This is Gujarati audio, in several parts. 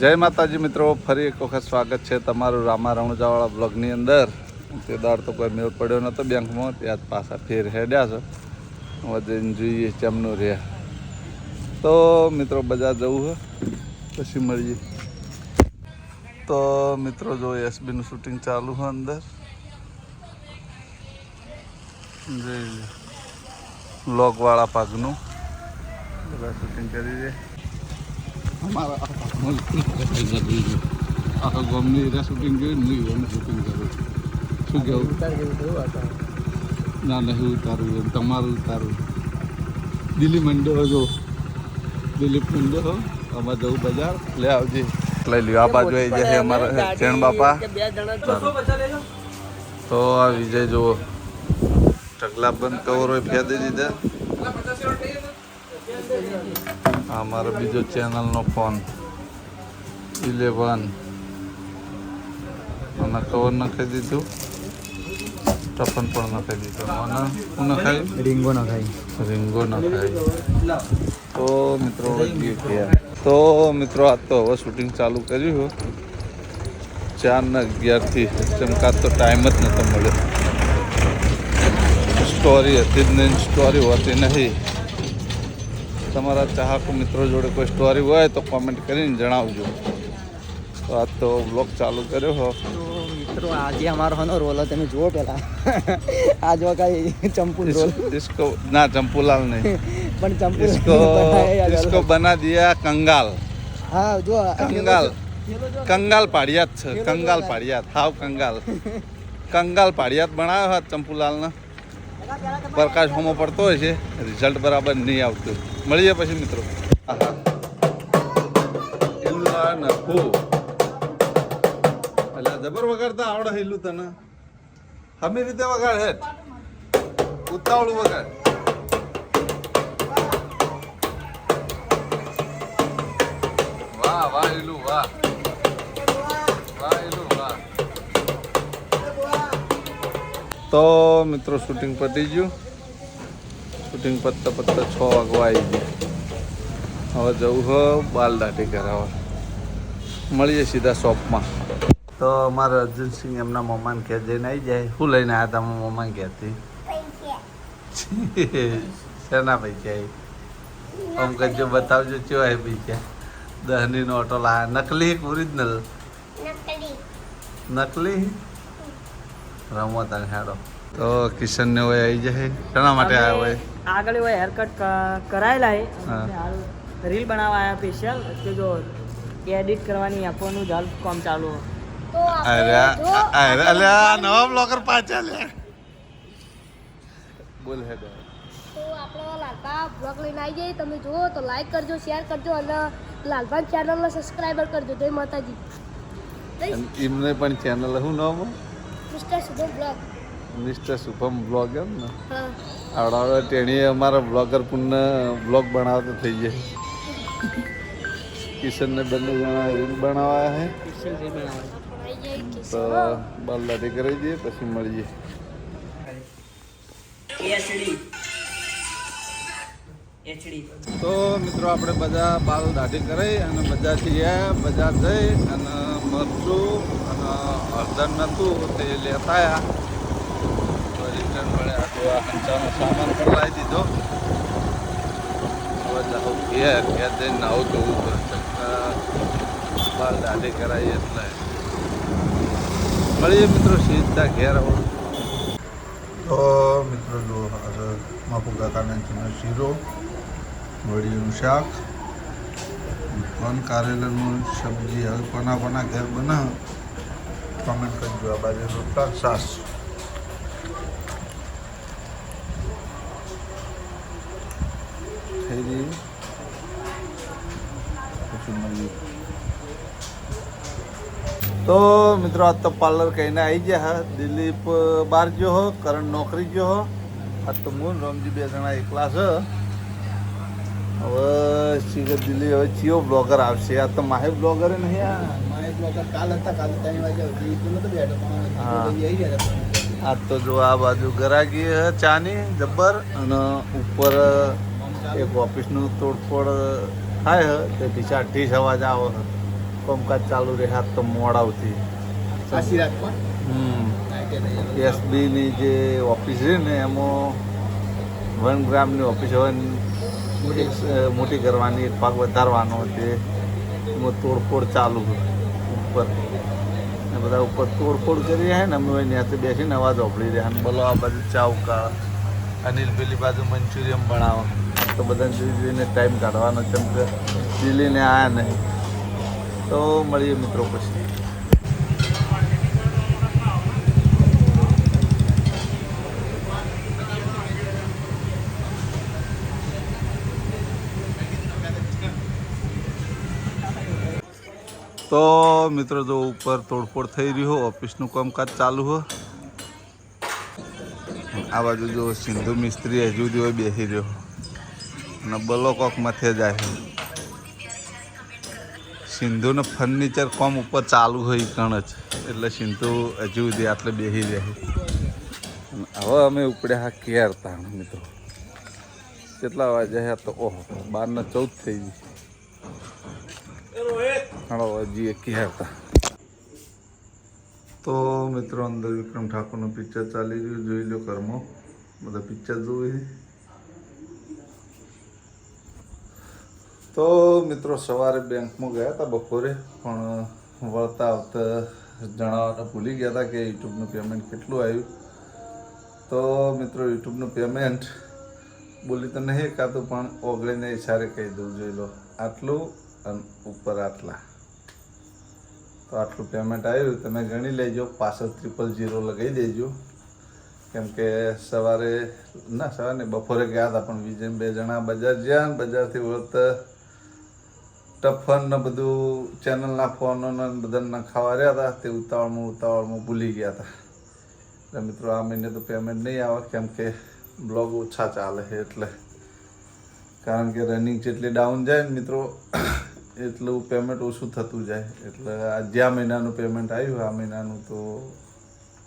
જય માતાજી મિત્રો, ફરી એક વખત સ્વાગત છે તમારું રામા રણુજાવાળા બ્લોગની અંદર. તે દાડ તો કોઈ મેળ પડ્યો નહોતો બેંકમાં ત્યાં જ પાછા ફેર હેડ્યા છે. હવે જોઈએ ચમનું રહે. તો મિત્રો, બજાર જવું છે પછી મળીએ. તો મિત્રો, જો એસબીનું શૂટિંગ ચાલુ છે અંદર. જોઈ ભાગનું. બધા શૂટિંગ કરી દે અમારા આખા ગામની શૂટિંગ કર્યું નહીં શૂટિંગ કરું. શું કેવું ના નહીં ઉતારવું એમ તમારું ઉતારવું. દિલીપ મંડળ જો. દિલીપ મંડળ હો આમાં જવું બજાર. લે આવજે. લઈ લ્યો આ બાજુ આવી જશે અમારા બાપા. તો આ વિજય જુઓ. ઢગલા બંધ કવર હોય ફેદી દીધા. આ મારો બીજો ચેનલનો ફોન. ઇલેવન અને કવર નખાઈ દીધું. ટફન પણ નખાઈ દીધું. મને હું નખાયું? રીંગો ના ખાઈ રીંગો નખાય તો મિત્રો તો મિત્રો આજ તો હવે શૂટિંગ ચાલુ કર્યું ચાર ને અગિયારથી ચમકાત તો ટાઈમ જ નહોતો મળ્યો. સ્ટોરી હતી જ નહીં સ્ટોરી હોતી નહીં. તમારા ચાહકો મિત્રો જોડે કોઈ સ્ટોરી હોય તો કોમેન્ટ કરીને જણાવજો. તો આ તો બ્લોગ ચાલુ કર્યો હો. મિત્રો આજે અમારો હનો રોલ તમે જુઓ પહેલાં આજ વખત ચંપુ રોલ. ડિસ્કો ના ચંપુલાલ નહીં. પણ ચંપુ ડિસ્કો ડિસ્કો બના દિયા કંગાલ. હા જો કંગાલ. કંગાલ પાડિયાત છે કંગાલ પાડિયાત. હાવ કંગાલ. કંગાલ પાડિયાત બનાવ્યો હાથ ચંપુલાલના. પ્રકાશ હોમો પડતો હોય છે રિઝલ્ટ બરાબર નહીં આવતું. મળીએ પછી મિત્રો. એલા નખો એટલે જબર વગાડતા આવડે હેલું તને? હમી રીતે વગાડ હે ઉતાવળું વગાડ. વાહ વાહ એલું વાહ. વાહ એલું વાહ. તો મિત્રો શૂટિંગ પતી ગયું. શૂટિંગ પત્તા પત્તા છ વાગવા આવી ગયા. હવે જવું હો બાલ દાઢી કરાવવા. મળીએ સીધા શોપમાં. તો મારા અર્જુનસિંહ એમના મમ્માને ઘેર જઈને આવી જાય. શું લઈને આવ્યા હતા મમ્માને ઘેરથી શેના પૈસા આવી આમ કહેજો બતાવજો ચો એ પૈસા? દહની નોટો લા નકલી ઓરિજિનલ નકલી. રમો તને હેડો તો કિશન ને હોય આવી જાય શેના માટે આવ્યા હોય? આગળ હોય હેર કટ કરાયેલા હે. હાલ રીલ બનાવવા આવ્યા સ્પેશિયલ કે જો એડિટ કરવાની આપવાનું હાલ કામ ચાલુ. અરે અરે અલે નવા બ્લોગર પાછા લે. બોલ હે તો. આપણે લાલપા બ્લોગ લઈને આવી જઈએ. તમે જુઓ તો લાઈક કરજો શેર કરજો અને લાલપાન ચેનલને સબસ્ક્રાઈબર કરજો. જય માતાજી. એમને પણ ચેનલ શું નામ mister Shubham blog mister Shubham blog એમ ને? આવડાવે તેણીએ અમારા બ્લોગર પુનઃ બ્લોગ બનાવતો થઈ જાય કિશનને બંને જણા રીલ બનાવ્યા છે તો બાલ દાઢી કરી દઈએ પછી મળીએ. તો મિત્રો આપણે બધા બાલ દાઢી કરી અને બજારથી ગયા બજાર જઈ અને મરચું અને હળદર નહોતું તે લેતા આવ્યા તો મળે તો આ હંચાનો સામાન પણ લાવી દીધો હવે જાઉં ઘેર ઘેર જઈને નાવું ધોવું પડશે બાર દાઢી કરાવી એટલે મળીએ મિત્રો સીધા ઘેર આવું તો મિત્રો જો માફુ કાકાના શીરો, વડીનું શાક પણ કારેલાનું સબ્જી હવે કોના કોના ઘેર બનાવ. કમેન્ટ કરજો આ બાજુ રોટલા તો મિત્રો આજ તો પાર્લર કહીને આવી ગયા હા. દિલીપ બહાર ગયો હો. કરણ નોકરી ગયો હો. આજ તો હું રોમજી બે જણા એકલા છે હવે શીખર દિલ્હી હવે ચિયો બ્લોગર આવશે. આ તો માહે બ્લોગર નહીં આ. કાલ હતા કાલ ત્રણ વાગ્યા તો નતો બેઠો પણ હા. આ તો જો આ બાજુ ગરાગી હે ચાની જબ્બર અને ઉપર એક ઓફિસનું તોડફોડ થાય હે. તેથી ચાર ઠીસ અવાજ આવે હે. કામકાજ ચાલુ રહ્યા તો મોડાવથી. હમ. એસબીની જે ઓફિસ છે ને એમાં વન ગ્રામની ઓફિસ હોય મોટી. કરવાની ભાગ વધારવાનો તે એમાં તોડફોડ ચાલુ છે ઉપર. ને બધા ઉપર તોડફોડ કરી રહ્યા ને અમે ત્યાંથી બેસીને અવાજ ઓપડી રહ્યા અને બોલો આ બાજુ ચાવકા અનિલ પેલી બાજુ મંચુરિયમ બનાવો. તો બધાને જોઈ જોઈને ટાઈમ કાઢવાનો કે દિલ્હીને આવ્યા નહીં. તો મળીએ મિત્રો પછી. તો મિત્રો જો ઉપર તોડફોડ થઈ રહ્યો હો, ઓફિસનું કામકાજ ચાલુ હો. આ બાજુ જો સિંધુ મિસ્ત્રી હજુ હોય બેસી રહ્યો અને બલો કોક માથે જાય સિંધુનો ફર્નિચર કોમ ઉપર ચાલુ હોય કણ જ. એટલે સિંધુ હજુ સુધી આટલે બેસી જાય હવે અમે ઉપડ્યા કેર તાણ મિત્રો. કેટલા વાગ્યા તો, ઓહો, બારના ચૌદ થઈ ગઈ. હાલો, હજી કેર હતા તો મિત્રો, અંદર વિક્રમ ઠાકોરનું પિક્ચર ચાલી રહ્યું, જોઈ લો કર્મો. બધા પિક્ચર જોવે તો મિત્રો સવારે બેંકમાં ગયા હતા બપોરે, પણ વળતા આવતા જણાવવાનું ભૂલી ગયા હતા કે યુટ્યુબનું પેમેન્ટ કેટલું આવ્યું. તો મિત્રો યુટ્યુબનું પેમેન્ટ બોલી તો નહીં કાતું પણ ઓગળીને ઈશારે કહી દઉં, જોઈ લો. આટલું અને ઉપર આટલા. તો આટલું પેમેન્ટ આવ્યું, તમે ગણી લેજો, પાછળ ત્રિપલ જીરો લગાવી દેજો. કેમ કે સવારે, ના, સવારે બપોરે ગયા હતા, પણ બીજે બે જણા બજાર ને બજારથી વળતા ટફન ને બધું ચેનલના ફોનો ને બધાને ખાવા રહ્યા હતા. તે ઉતાવળમાં ઉતાવળમાં ભૂલી ગયા હતા. એટલે મિત્રો, આ મહિને તો પેમેન્ટ નહીં આવે, કેમ કે બ્લોગ ઓછા ચાલે છે એટલે. કારણ કે રનિંગ જેટલી ડાઉન જાય ને મિત્રો, એટલું પેમેન્ટ ઓછું થતું જાય. એટલે આ જ્યાં મહિનાનું પેમેન્ટ આવ્યું, આ મહિનાનું તો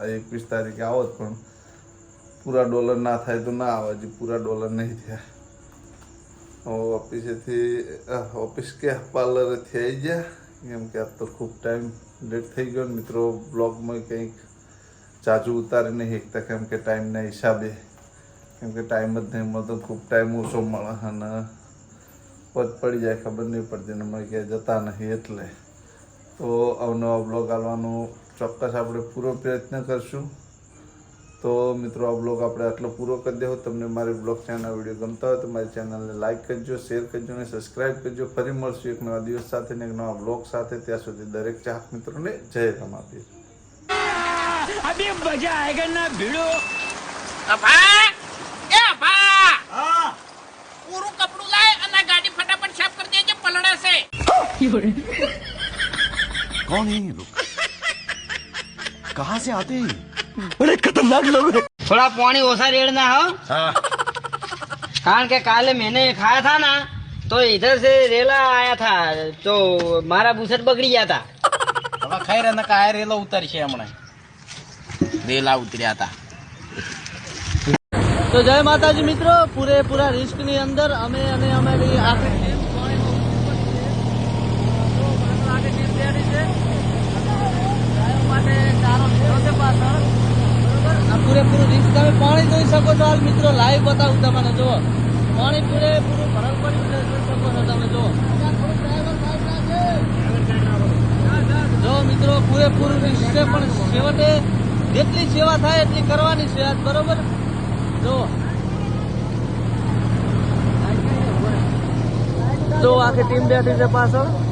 એકવીસ તારીખે આવો જ પણ પૂરા ડોલર ના થાય તો ના આવે, હજી પૂરા ડોલર નહીં થયા. ઓફિસેથી ઓફિસ કે પાર્લરેથી આવી ગયા. કેમ કે આજ તો ખૂબ ટાઈમ લેટ થઈ ગયો મિત્રો બ્લોગમાં કંઈક ચાજુ ઉતારી નહીં શકતા, કેમ કે ટાઈમના હિસાબે. કેમ કે ટાઈમ જ નહીં મળતો, ખૂબ ટાઈમ ઓછો મળે અને પદ પડી જાય, ખબર નહીં પડતી ને અમે ક્યાંય જતા નહીં એટલે. તો અવનવા બ્લોગ આવવાનો ચોક્કસ આપણે પૂરો પ્રયત્ન કરશું. તો મિત્રો આ બ્લોગ આપણે આટલો પૂરો કરી દેવો તમને મારી બ્લોગ ચેનલ વિડીયો ગમતા હોય તો મારી ચેનલને લાઇક કરજો શેર કરજો અને સબસ્ક્રાઇબ કરજો ફરી મળશું એક નવા દિવસ સાથે ને એક નવા બ્લોગ સાથે ત્યાં સુધી દરેક ચાહક મિત્રોને જય રમાપીર अभी मजा आएगा ना भिड़ो અભા એ અભા પૂરું કપડું લાય અને ગાડી ફટાફટ સાફ કરી દેજે પલળાશે कौन है ये लोग कहाँ से आते हैं थोड़ा पानी ओसा रेड़ना हो कारण के काले मैंने खाया था ना तो इधर से रेला आया था तो मारा बूसट बगड़ी गया था હવે ખૈર અને કાય રેલો ઉતરશે હમણાં રેલા ઉતર્યા હતા તો જય માતાજી મિત્રો પૂરેપૂરા રિસ્ક ની અંદર અમે અને અમારી આખી તમે પાણી જોઈ શકો છો. હાલ મિત્રો લાઈવ બતાવું તમને જુઓ. પાણી પૂરેપૂરું ભરલ પડ્યું જોઈ શકો છો તમે જુઓ. જો મિત્રો પૂરેપૂરું છે પણ છેવટે જેટલી સેવા થાય એટલી કરવાની છે. આજ બરોબર? જો. જો આખી ટીમ બેઠી છે પાછળ.